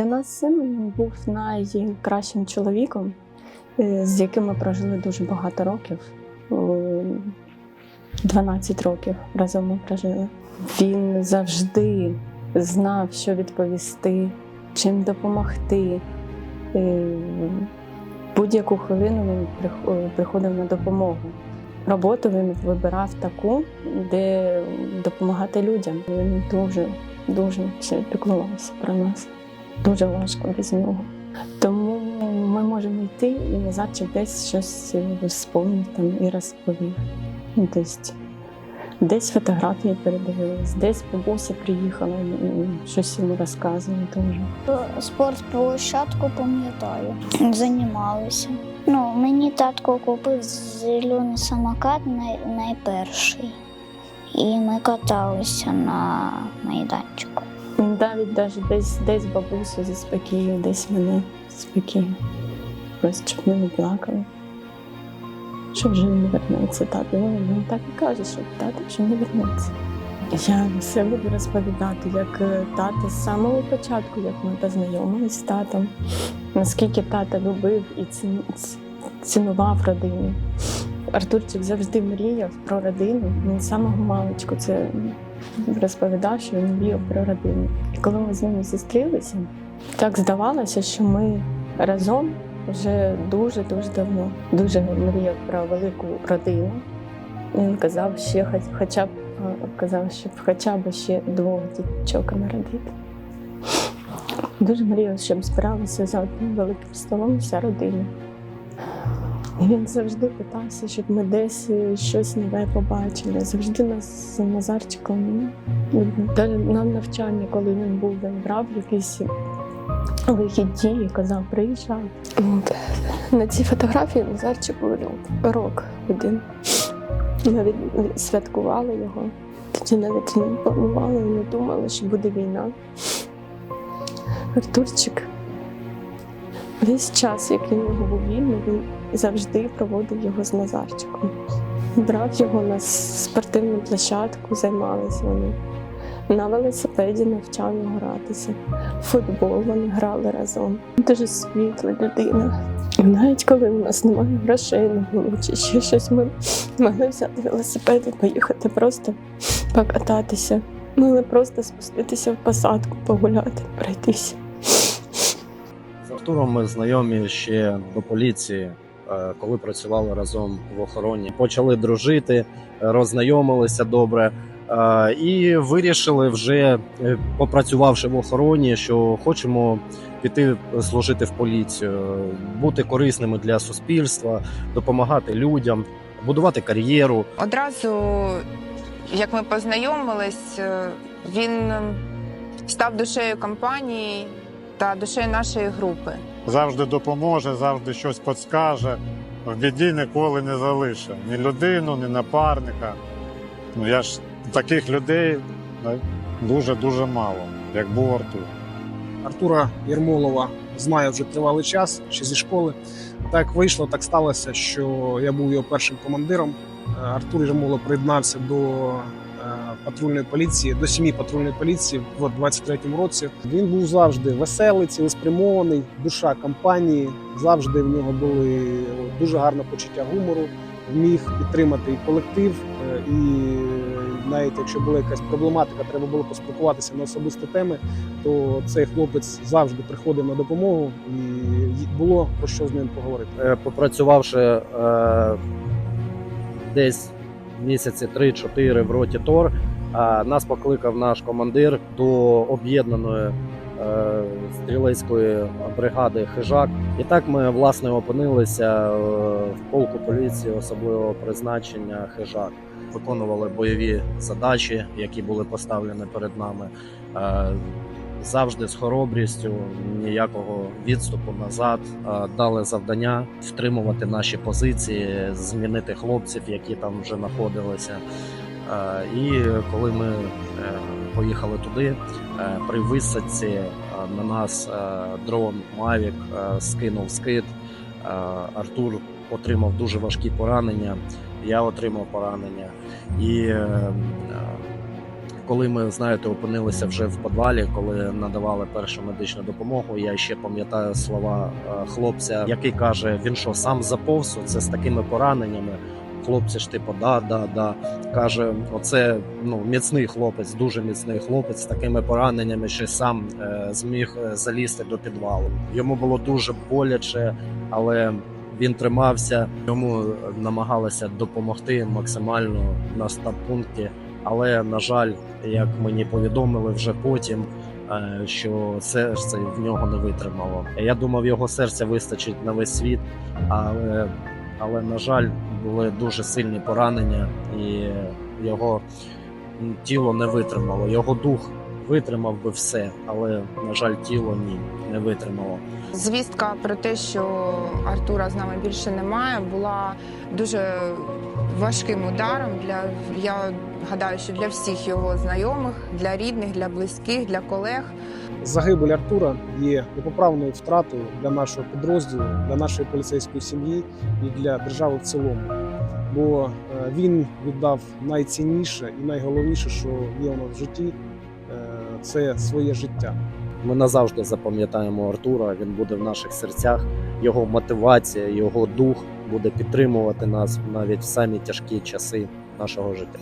Для нас син був найкращим чоловіком, е, з яким ми прожили дуже багато років. Е, 12 років разом ми прожили. Він завжди знав, що відповісти, чим допомогти. Е, Будь-яку хвилину він приходив на допомогу. Роботу він вибирав таку, де допомагати людям. Він дуже, дуже піклувався про нас. Дуже важко без нього. Тому ми можемо йти і Назарчик десь щось е, вспомнив там і розповів. Ну, тобто, десь фотографії передивились, десь бабуся приїхала щось йому розказує дуже. Спортплощадку пам'ятаю. Займалися. Ну, мені татко купив зелений самокат най- найперший. І ми каталися на майданчику. Він навіть десь, десь бабусю заспокоює, десь мене заспокоює. Просто щоб ми не плакали. Що вже не вернеться тато. Ну, він так і каже, що тато вже не вернеться. Я все буду розповідати, як е, тато з самого початку, як ми познайомилися з татом, наскільки тато любив і ці- ці- цінував родину. Артурчик завжди мріяв про родину. Він самого маличку це розповідав, що він мріяв про родину. І коли ми з ним зустрілися, так здавалося, що ми разом вже дуже дуже давно. Дуже мріяв про велику родину. Він казав, хоч- хоча б казав, щоб хоча б ще двох діточок народити. Дуже мріяв, щоб збиралися за одним великим столом вся родина. Він завжди питався, щоб ми десь е, щось нове побачили. Завжди нас з Назарчиком навіть на навчання, коли він був, він брав якісь вихідні і казав, приїжджай. На цій фотографії Назарчику рок один. Навіть святкували його. Тоді навіть не планували не думали, що буде війна. Артурчик весь час, який в нього був вільний, він завжди проводив його з Назарчиком. Брав його на спортивну площадку, займалися вони. На велосипеді навчав його гратися. Футбол вони грали разом. Дуже світла людина. І навіть коли у нас немає грошей на було, чи ще щось, ми могли взяти велосипед і поїхати просто покататися. Могли просто спуститися в посадку, погуляти, пройтися. Артуром ми знайомі ще до поліції, е, коли працювали разом в охороні. Почали дружити, роззнайомилися добре. е, І вирішили вже, е, попрацювавши в охороні, що хочемо піти служити в поліцію, бути корисними для суспільства, допомагати людям, будувати кар'єру. Одразу, як ми познайомились, він став душею компанії та душею нашої групи. завжди допоможе, завжди щось підскаже. В біді ніколи не залишить ні людину, ні напарника. Ну я ж таких людей дуже дуже мало, як був Артур. Артура Єрмолова знаю вже тривалий час, ще зі школи. Так вийшло, так сталося, що я був його першим командиром. Е, Артур Єрмолов приєднався до патрульної поліції, до сім'ї патрульної поліції в 23-му році. Він був завжди веселий, цілеспрямований, душа компанії. Завжди в нього були дуже гарне почуття гумору. Вміг підтримати і колектив, е, і навіть якщо була якась проблематика, треба було поспілкуватися на особисті теми то цей хлопець завжди приходив на допомогу і було про що з ним поговорити. Е, попрацювавши е, десь місяці 3-4 в роті Тор, е, нас покликав наш командир до об'єднаної е, стрілецької бригади Хижак. І так ми власне опинилися е, в полку поліції особливого призначення Хижак. Виконували бойові задачі, які були поставлені перед нами. Завжди з хоробрістю, ніякого відступу назад. Дали завдання втримувати наші позиції, змінити хлопців, які там вже знаходилися. І коли ми е, поїхали туди, е, при висадці е, на нас дрон е, скинув скид. Артур отримав дуже важкі поранення. Я отримав поранення. І коли ми знаєте, опинилися вже в підвалі, коли надавали першу медичну допомогу, я ще пам'ятаю слова е, хлопця, який каже: він що сам заповз це з такими пораненнями. Хлопці ж типу, да, да, да. Каже, оце ну міцний хлопець, дуже міцний хлопець з такими пораненнями, що сам е, зміг е, залізти до підвалу. Йому було дуже боляче, але він тримався. Йому намагалися допомогти максимально на стаб-пункті. Але на жаль, як мені повідомили вже потім, е, що серце в нього не витримало. Я думав, його серця вистачить на весь світ, але, але на жаль, були дуже сильні поранення, і його тіло не витримало. Його дух витримав би все, але на жаль, тіло ні, не витримало. Звістка про те, що Артура з нами більше немає, була дуже важким ударом для я гадаю, що для всіх його знайомих, для рідних, для близьких, для колег. Загибель Артура є непоправною втратою для нашого підрозділу, для нашої поліцейської сім'ї і для держави в цілому. Бо е, він віддав найцінніше і найголовніше, що є у нас в житті, е, це своє життя. Ми назавжди запам'ятаємо Артура. Він буде в наших серцях. Його мотивація, його дух буде підтримувати нас навіть в самі тяжкі часи нашого життя.